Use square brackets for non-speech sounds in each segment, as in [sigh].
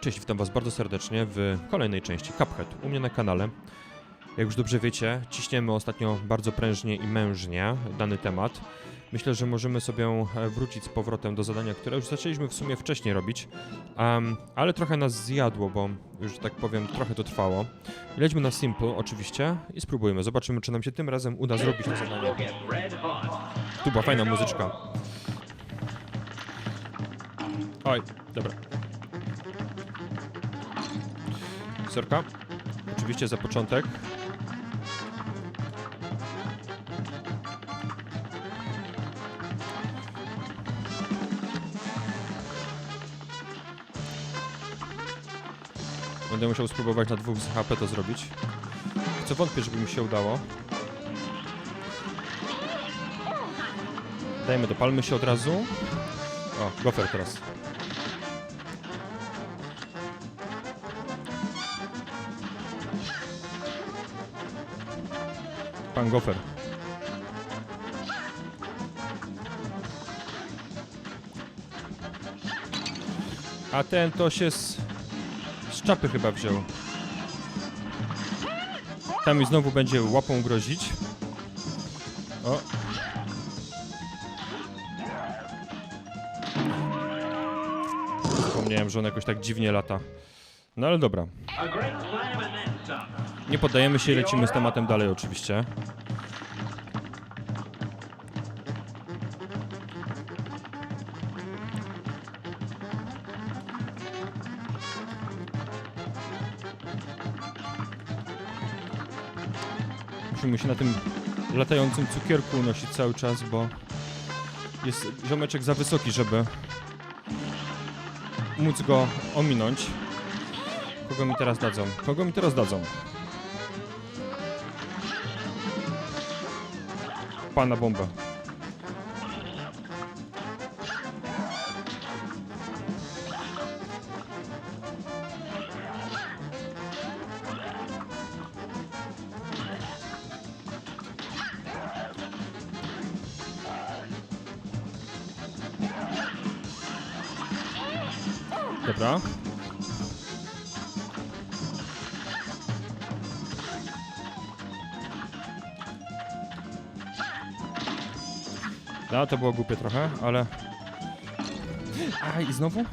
Cześć, witam Was bardzo serdecznie w kolejnej części Cuphead u mnie na kanale. Jak już dobrze wiecie, ciśniemy ostatnio bardzo prężnie i mężnie dany temat. Myślę, że możemy sobie wrócić z powrotem do zadania, które już zaczęliśmy w sumie wcześniej robić, Em, ale trochę nas zjadło, bo już tak powiem, trochę to trwało. Lećmy na Simple oczywiście i spróbujmy. Zobaczymy, czy nam się tym razem uda zrobić to zadanie. Tu była fajna muzyczka. Oj, dobra. Sorka. Oczywiście za początek. Będę musiał spróbować na dwóch z HP to zrobić. Co wątpię, żeby mi się udało. Dajmy, dopalmy się od razu. O, gofer teraz. Pan. A ten to się z, z czapy chyba wziął. Tam mi znowu będzie łapą grozić. O. Zapomniałem, że on jakoś tak dziwnie lata. No ale dobra. Nie poddajemy się lecimy z tematem dalej oczywiście. Musimy się na tym latającym cukierku unosić cały czas, bo jest ziomeczek za wysoki, żeby móc go ominąć. Kogo mi teraz dadzą? Kogo mi teraz dadzą? Pana bomba. Dobra. No, to było głupie trochę, ale... A, i znowu?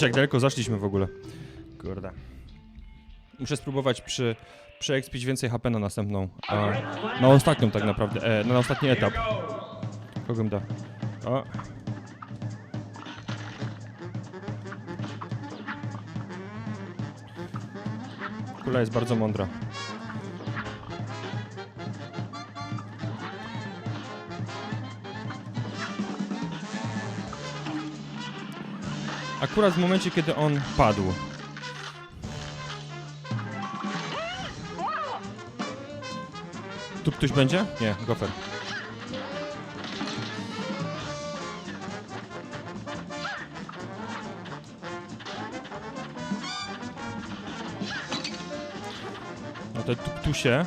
Patrzcie jak daleko zaszliśmy w ogóle. Kurde. Muszę spróbować przy, przeekspić więcej HP na następną. A, na ostatnią tak naprawdę. E, na ostatni etap. Kogo da? O. Kula jest bardzo mądra. Akurat w momencie, kiedy on padł. Tu ktoś będzie? Nie, gofer. No te tuptusie.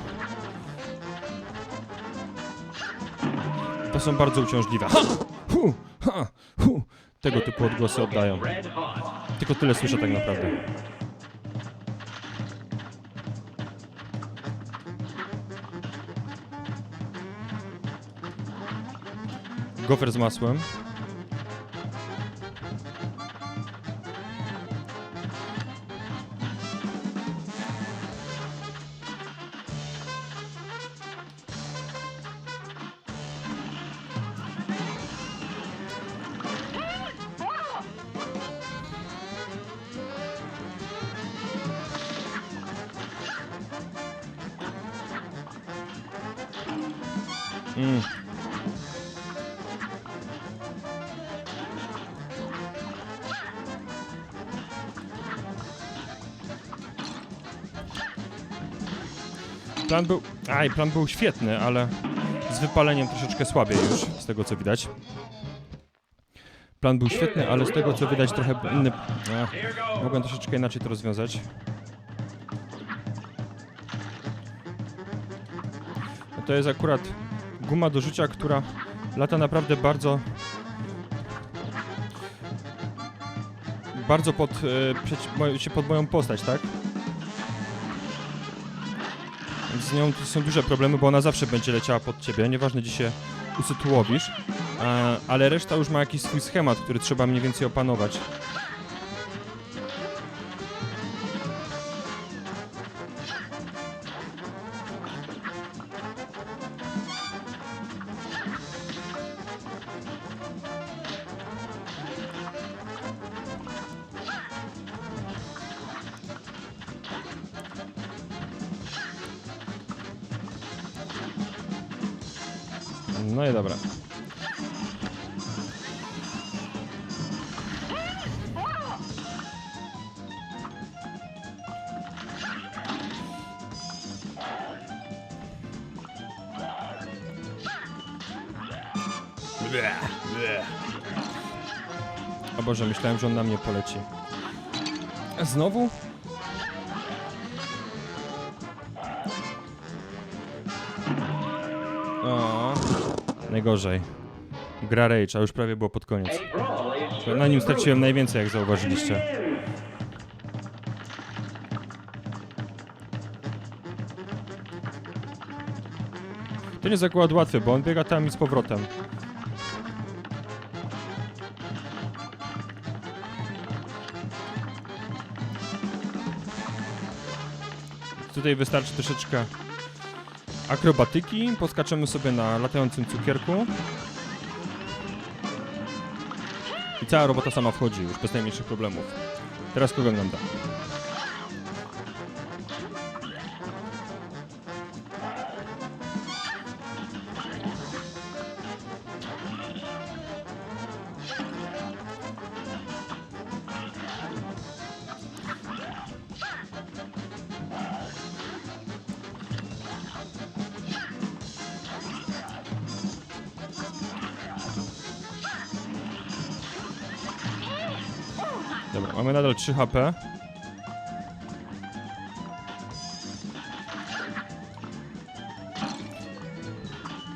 To są bardzo uciążliwe. Ha! Hu! Typu odgłosy oddają. Tylko tyle słyszę tak naprawdę. Gofer z masłem. Mm. Plan był. Aj, plan był świetny, ale z wypaleniem troszeczkę słabiej już, z tego co widać. Plan był świetny, ale z tego co widać trochę inny. A, mogłem troszeczkę inaczej to rozwiązać. To jest akurat guma do rzucia, która lata naprawdę bardzo. Bardzo pod, e, się pod moją postać, tak? Z nią są duże problemy, bo ona zawsze będzie leciała pod ciebie, nieważne gdzie się usytuowisz, e, ale reszta już ma jakiś swój schemat, który trzeba mniej więcej opanować. O Boże, myślałem, że on na mnie poleci. Znowu? O, najgorzej. Gra Rage, a już prawie było pod koniec. Na nim straciłem najwięcej, jak zauważyliście. To nie jest akurat łatwe, bo on biega tam i z powrotem. Tutaj wystarczy troszeczkę akrobatyki, poskaczemy sobie na latającym cukierku. I cała robota sama wchodzi, już bez najmniejszych problemów. Teraz kogo nam Dobra, mamy nadal 3 HP.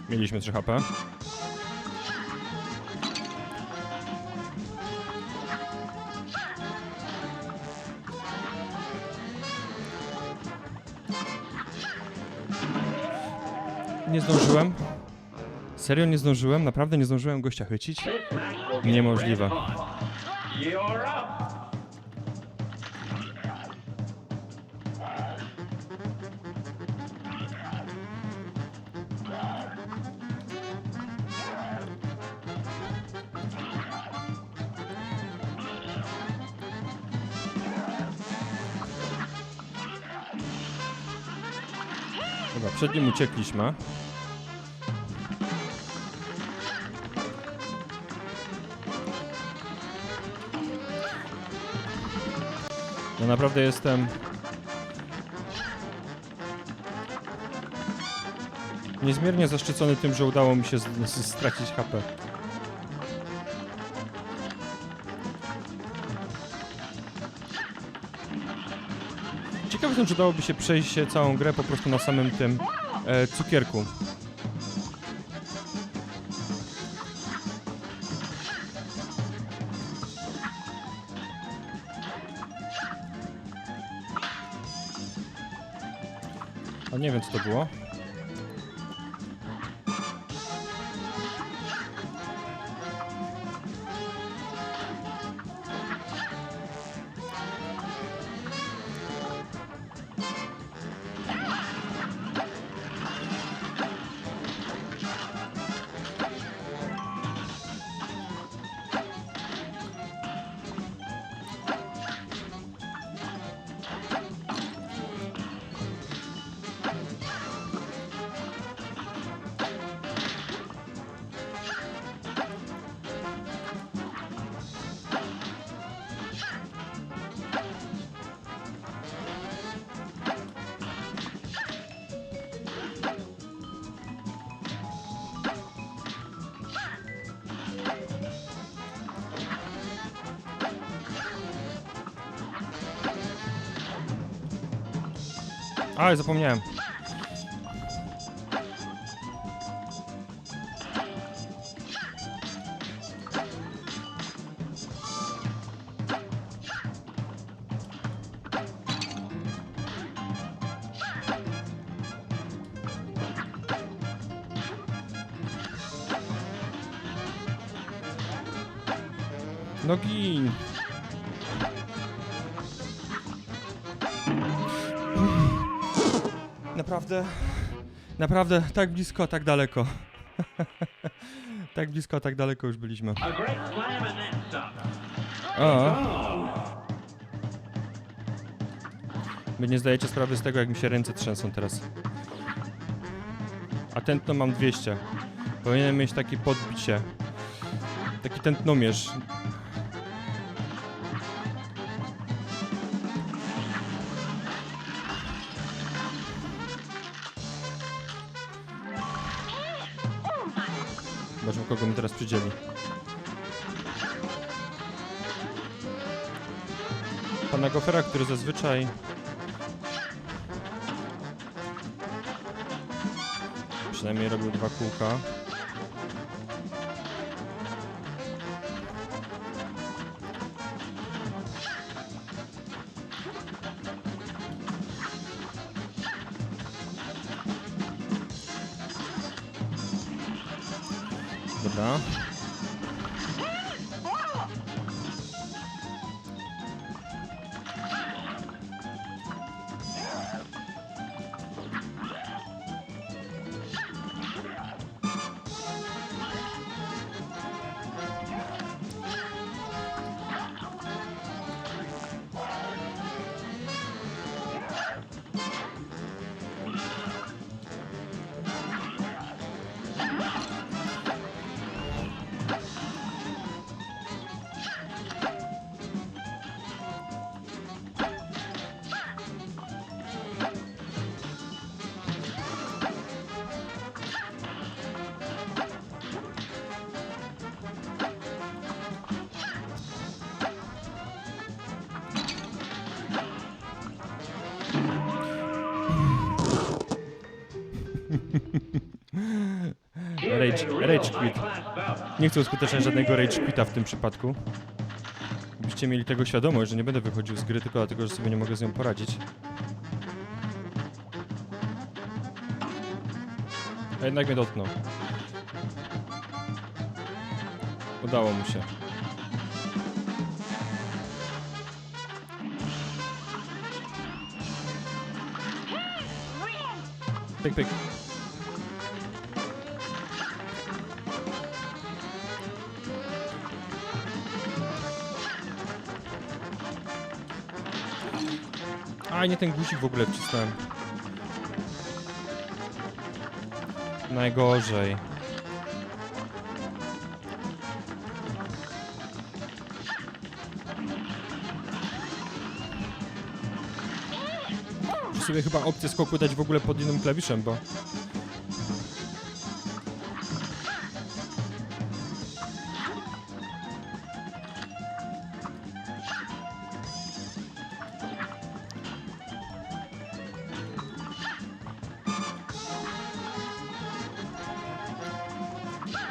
Mieliśmy 3 HP. Nie zdążyłem. Serio nie zdążyłem? Naprawdę nie zdążyłem gościa chycić? Niemożliwe. You're up. Przed nim uciekliśmy. No naprawdę jestem... Niezmiernie zaszczycony tym, że udało mi się stracić HP. Jestem, czy dałoby się przejść się całą grę po prostu na samym tym e, cukierku. A nie wiem, co to było. A, zapomniałem. No gin. Naprawdę, naprawdę tak blisko, tak daleko. [laughs] tak blisko, tak daleko już byliśmy. Oh, wy nie zdajecie sprawy z tego, jak mi się ręce trzęsą teraz. A tętno mam 200. Powinienem mieć takie podbicie. Taki tętnomierz. Kogo mi teraz przydzieli. Pana Gofera, który zazwyczaj... Przynajmniej robił dwa kółka. [laughs] Rage, rage quit. Nie chcę uskuteczniać żadnego rage quita w tym przypadku. Byście mieli tego świadomość, że nie będę wychodził z gry tylko dlatego, że sobie nie mogę z nią poradzić. A jednak mnie dotknął. Udało mu się. Pyk, pyk. A, nie ten guzik w ogóle wcisnąłem. Najgorzej. Sobie chyba opcję skoku dać w ogóle pod innym klawiszem, bo...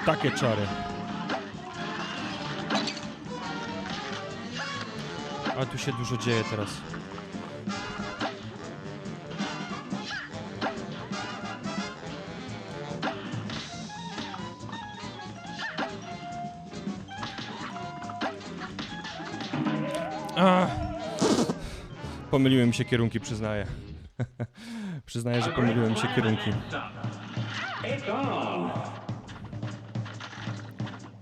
Takie czary. A tu się dużo dzieje teraz. Mi się kierunki, przyznaję. [laughs] przyznaję, że pomyliły mi się kierunki.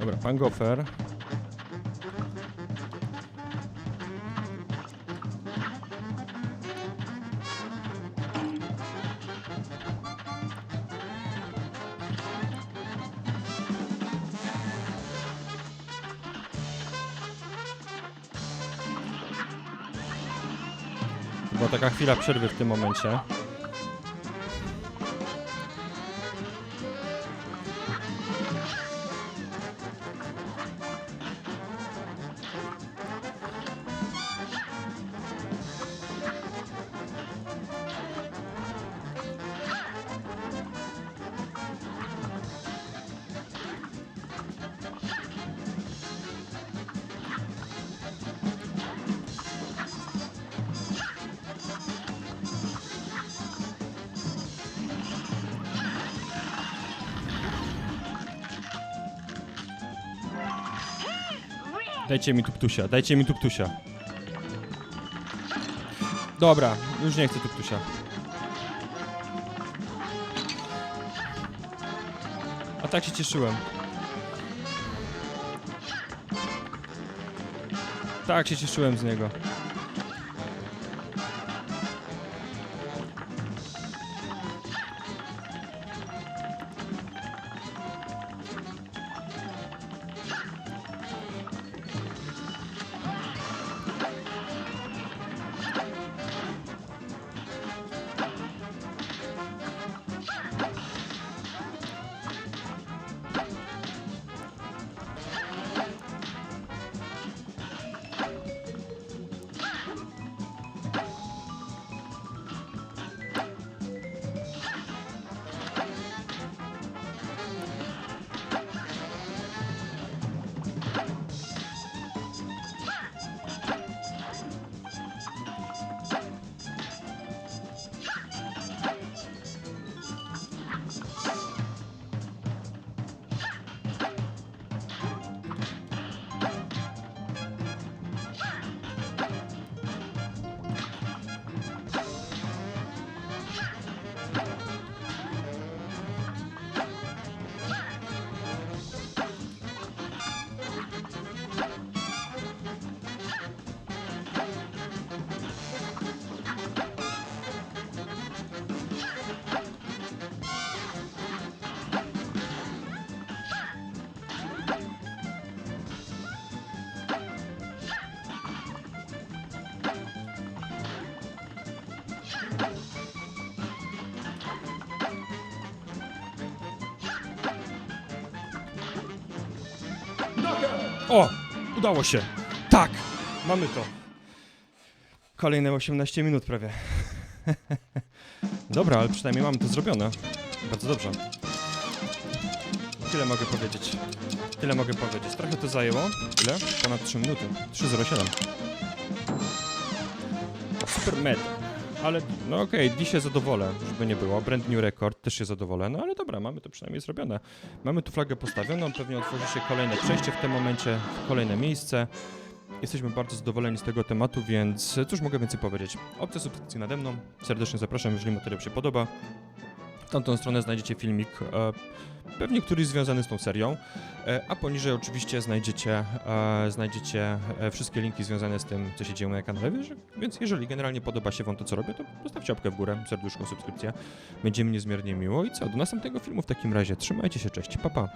Dobra, pan Gofer. Była taka chwila przerwy w tym momencie. Dajcie mi tuptusia, dajcie mi tuptusia. Dobra, już nie chcę tuptusia. A tak się cieszyłem. Tak się cieszyłem z niego. O! Udało się! Tak! Mamy to! Kolejne 18 minut prawie. [laughs] Dobra, ale przynajmniej mamy to zrobione. Bardzo dobrze. Tyle mogę powiedzieć. Tyle mogę powiedzieć. Trochę to zajęło. Ile? Ponad 3 minuty. 3.07. Super med. Ale, no okej, dziś się zadowolę, żeby nie było. Brand new record, też się zadowolę. No ale dobra, mamy to przynajmniej zrobione. Mamy tu flagę postawioną, pewnie otworzy się kolejne przejście w tym momencie, kolejne miejsce. Jesteśmy bardzo zadowoleni z tego tematu, więc cóż mogę więcej powiedzieć. Opcja subskrypcji nade mną. Serdecznie zapraszam, jeżeli materiał się podoba. Tamtą stronę znajdziecie filmik, e, pewnie któryś związany z tą serią, e, a poniżej oczywiście znajdziecie, e, znajdziecie wszystkie linki związane z tym, co się dzieje na kanale, więc jeżeli generalnie podoba się Wam to, co robię, to zostawcie łapkę w górę, serduszko, subskrypcję. Będzie mi niezmiernie miło i co, do następnego filmu w takim razie. Trzymajcie się, cześć, pa pa.